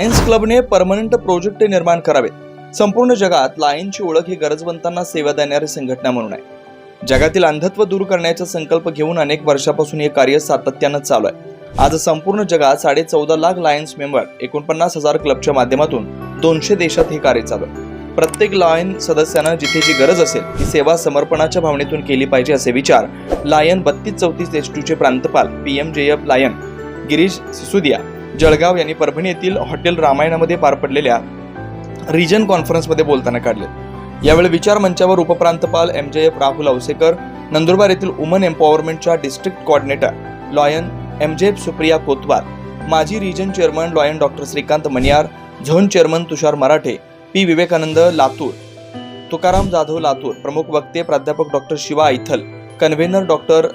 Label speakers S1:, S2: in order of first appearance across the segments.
S1: Lions क्लबने permanent project निर्माण करावेत. संपूर्ण जगात लायनची ओळख ही गरजवंतांना सेवा देणारी संघटना म्हणून आहे. जगातील अंधत्व दूर करण्याचा संकल्प घेऊन अनेक वर्षापासून हे कार्य सातत्यानं चालू आहे. आज संपूर्ण जगात साडे चौदा लाख लायन्स मेंबर एकोणपन्नास हजार क्लबच्या माध्यमातून दोनशे देशात हे कार्य चालू आहे. प्रत्येक लायन सदस्यानं जिथे जी गरज असेल ती सेवा समर्पणाच्या भावनेतून केली पाहिजे असे विचार लायन बत्तीस चौतीस एस टूचे प्रांतपाल P M J F lion Girish Sisodiya Jalgaon यांनी परभणी येथील हॉटेल रामायणामध्ये पार पडलेल्या रिजन कॉन्फरन्समध्ये बोलताना काढले. यावेळी विचार मंचावर उपप्रांतपाल M J F Rahul Ausekar Nandurbar येथील woman एम्पॉवरमेंटच्या district coordinator lion M J F Supriya Kotwar माजी region chairman lion doctor Shrikant Maniyar zone chairman Tushar Marathe P. Vivekanand Latur Tukaram Jadhav Latur प्रमुख वक्ते प्राध्यापक doctor Shiva Aithal convener doctor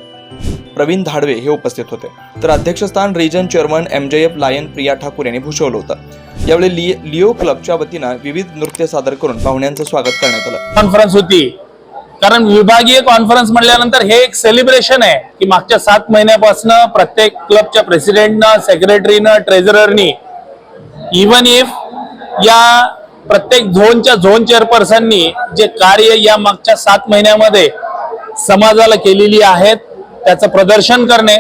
S1: Pravin Dhadve हे उपस्थित होते. तर अध्यक्षस्थान region chairman M J F lion Priya Thakur यांनी भूषवलं होतं. यावेळी लि लिओ क्लबच्या वतीनं विविध नृत्य सादर करून पाहुण्यांचं स्वागत करण्यात आलं.
S2: कॉन्फरन्स होती. कारण विभागीय कॉन्फरन्स म्हटल्यानंतर हे एक सेलिब्रेशन आहे की मागच्या सात महिन्यापासून प्रत्येक क्लबच्या प्रेसिडेंटनं सेक्रेटरीनं ट्रेझररनी इवन इफ या प्रत्येक झोनच्या झोन चेअरपर्सननी जे कार्य या मागच्या सात महिन्यामध्ये समाजाला केलेली आहेत त्याचं प्रदर्शन करणे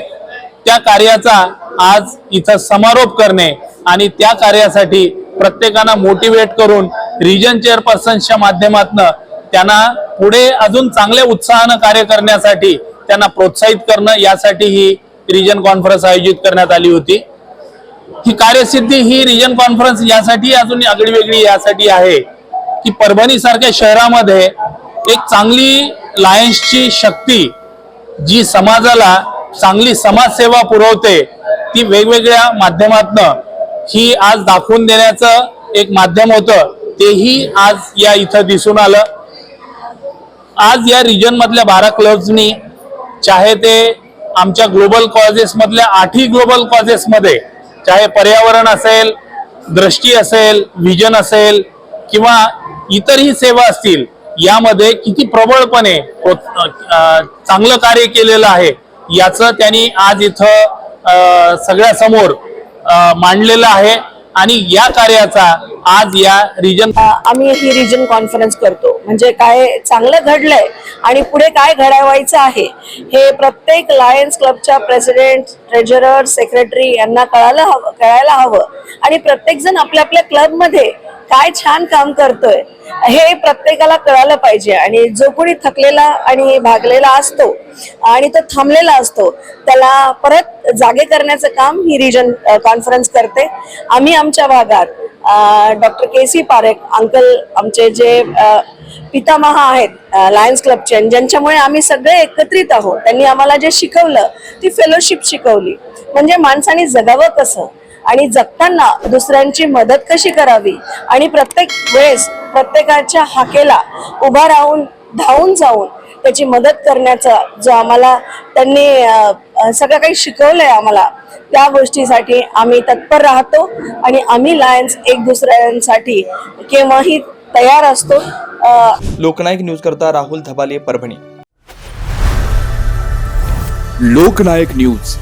S2: त्या कार्याचा आज इथं समारोप करणे आणि त्या कार्यासाठी प्रत्येकांना मोटिवेट करून रिजन चेअरपर्सन्सच्या माध्यमातून त्यांना पुढे अजून चांगल्या उत्साहानं कार्य करण्यासाठी त्यांना प्रोत्साहित करणं यासाठी ही रिजन कॉन्फरन्स आयोजित करण्यात आली होती. ही कार्यसिद्धी ही रिजन कॉन्फरन्स यासाठी अजून आगळी वेगळी यासाठी आहे की परभणी सारख्या शहरामध्ये एक चांगली लायन्सची शक्ती जी समाजाला चांगली समाजसेवा पुरवते ती वेगवेगळ्या माध्यमातनं ही आज दाखवून देण्याचं एक माध्यम होतं. तेही आज या इथं दिसून आलं. आज या रिजनमधल्या बारा क्लब्सनी चाहे ते आमच्या ग्लोबल कॉजेसमधल्या आठही ग्लोबल कॉजेसमध्ये चाहे पर्यावरण असेल दृष्टी असेल विजन असेल किंवा इतरही सेवा असतील यामध्ये किती प्रबळपणे चांगलं कार्य केलेलं आहे याचं त्यांनी आज इथं सगळ्यासमोर मांडलेलं आहे. आणि या कार्याचा आज या रिजन
S3: आम्ही ही रिजन कॉन्फरन्स करतो. म्हणजे काय चांगलं घडलंय आणि पुढे काय घडावायचं आहे हे प्रत्येक लायन्स क्लबच्या प्रेसिडेंट ट्रेजरर सेक्रेटरी यांना कळायला हवं कळायला हवं. आणि प्रत्येक जण आपल्या आपल्या क्लबमध्ये काय छान काम करतोय हे प्रत्येकाला कळालं पाहिजे. आणि जो कोणी थकलेला आणि भागलेला असतो आणि तो थांबलेला असतो त्याला परत जागे करण्याचं काम ही रिजन कॉन्फरन्स करते. आम्ही आमच्या भागात doctor K C Parekh uncle आमचे जे पितामहा आहेत लायन्स क्लबचे आणि ज्यांच्यामुळे आम्ही सगळे एकत्रित आहोत त्यांनी आम्हाला जे शिकवलं ती फेलोशिप शिकवली. म्हणजे माणसाने जगावं कसं? आणि जगताना दुसऱ्यांची मदत कशी करावी? आणि प्रत्येक वेळेस प्रत्येकाच्या हाकेला उभा राहून धावून जाऊन त्याची मदत करण्याचा जो आम्हाला त्यांनी सगळं काही शिकवलंय आम्हाला त्या गोष्टीसाठी आम्ही तत्पर राहतो आणि आम्ही लायन्स एक दुसऱ्यांसाठी केव्हाही तयार असतो.
S1: लोकनायक न्यूज करता राहुल धबाले परभणी.
S4: लोकनायक न्यूज.